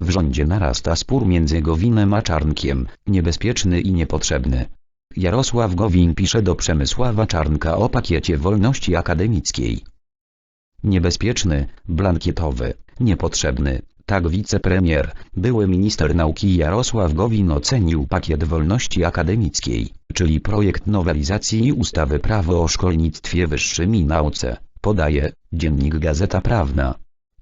W rządzie narasta spór między Gowinem a Czarnkiem, niebezpieczny i niepotrzebny. Jarosław Gowin pisze do Przemysława Czarnka o pakiecie wolności akademickiej. Niebezpieczny, blankietowy, niepotrzebny, tak wicepremier, były minister nauki Jarosław Gowin ocenił pakiet wolności akademickiej, czyli projekt nowelizacji ustawy prawo o szkolnictwie wyższym i nauce, podaje Dziennik Gazeta Prawna.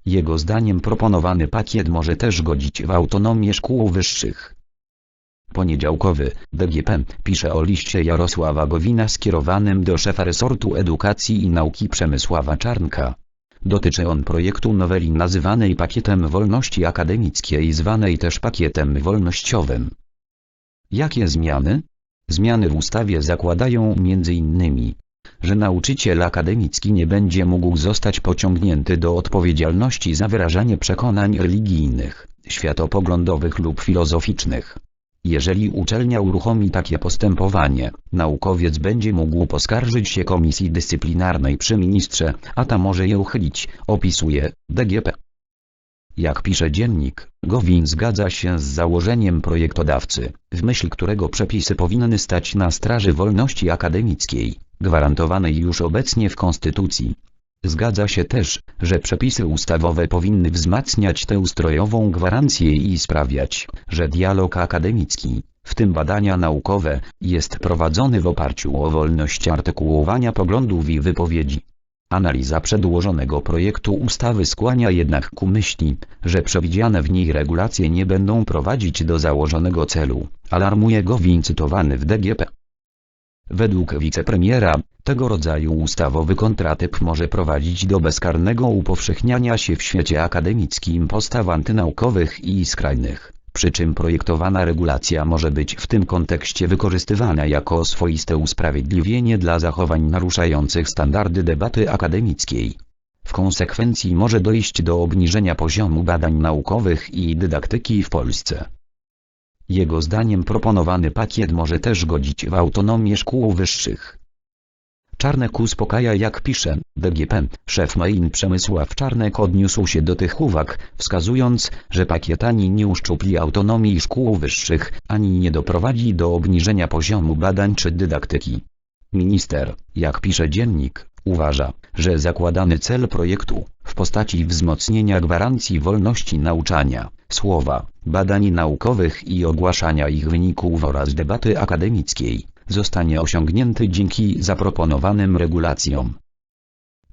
Jego zdaniem proponowany pakiet może też godzić w autonomię szkół wyższych. Poniedziałkowy, DGP, pisze o liście Jarosława Gowina skierowanym do szefa resortu edukacji i nauki Przemysława Czarnka. Dotyczy on projektu noweli nazywanej pakietem wolności akademickiej zwanej też pakietem wolnościowym. Jakie zmiany? Zmiany w ustawie zakładają m.in., że nauczyciel akademicki nie będzie mógł zostać pociągnięty do odpowiedzialności za wyrażanie przekonań religijnych, światopoglądowych lub filozoficznych. Jeżeli uczelnia uruchomi takie postępowanie, naukowiec będzie mógł poskarżyć się komisji dyscyplinarnej przy ministrze, a ta może je uchylić, opisuje DGP. Jak pisze dziennik, Gowin zgadza się z założeniem projektodawcy, w myśl którego przepisy powinny stać na straży wolności akademickiej, gwarantowanej już obecnie w Konstytucji. Zgadza się też, że przepisy ustawowe powinny wzmacniać tę ustrojową gwarancję i sprawiać, że dialog akademicki, w tym badania naukowe, jest prowadzony w oparciu o wolność artykułowania poglądów i wypowiedzi. Analiza przedłożonego projektu ustawy skłania jednak ku myśli, że przewidziane w niej regulacje nie będą prowadzić do założonego celu, alarmuje Gowin cytowany w DGP. Według wicepremiera, tego rodzaju ustawowy kontratyp może prowadzić do bezkarnego upowszechniania się w świecie akademickim postaw antynaukowych i skrajnych, przy czym projektowana regulacja może być w tym kontekście wykorzystywana jako swoiste usprawiedliwienie dla zachowań naruszających standardy debaty akademickiej. W konsekwencji może dojść do obniżenia poziomu badań naukowych i dydaktyki w Polsce. Jego zdaniem proponowany pakiet może też godzić w autonomię szkół wyższych. Czarnek uspokaja jak pisze, DGP, szef Main Przemysław Czarnek odniósł się do tych uwag, wskazując, że pakiet ani nie uszczupli autonomii szkół wyższych, ani nie doprowadzi do obniżenia poziomu badań czy dydaktyki. Minister, jak pisze dziennik, uważa, że zakładany cel projektu, w postaci wzmocnienia gwarancji wolności nauczania, słowa, badań naukowych i ogłaszania ich wyników oraz debaty akademickiej, zostanie osiągnięty dzięki zaproponowanym regulacjom.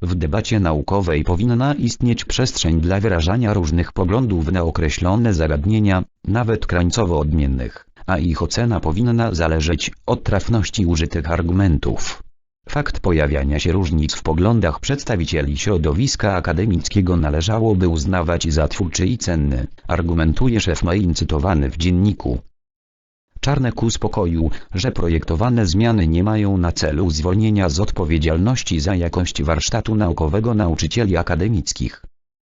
W debacie naukowej powinna istnieć przestrzeń dla wyrażania różnych poglądów na określone zagadnienia, nawet krańcowo odmiennych, a ich ocena powinna zależeć od trafności użytych argumentów. Fakt pojawiania się różnic w poglądach przedstawicieli środowiska akademickiego należałoby uznawać za twórczy i cenny, argumentuje szef Main cytowany w dzienniku. Czarnek uspokoił, że projektowane zmiany nie mają na celu zwolnienia z odpowiedzialności za jakość warsztatu naukowego nauczycieli akademickich.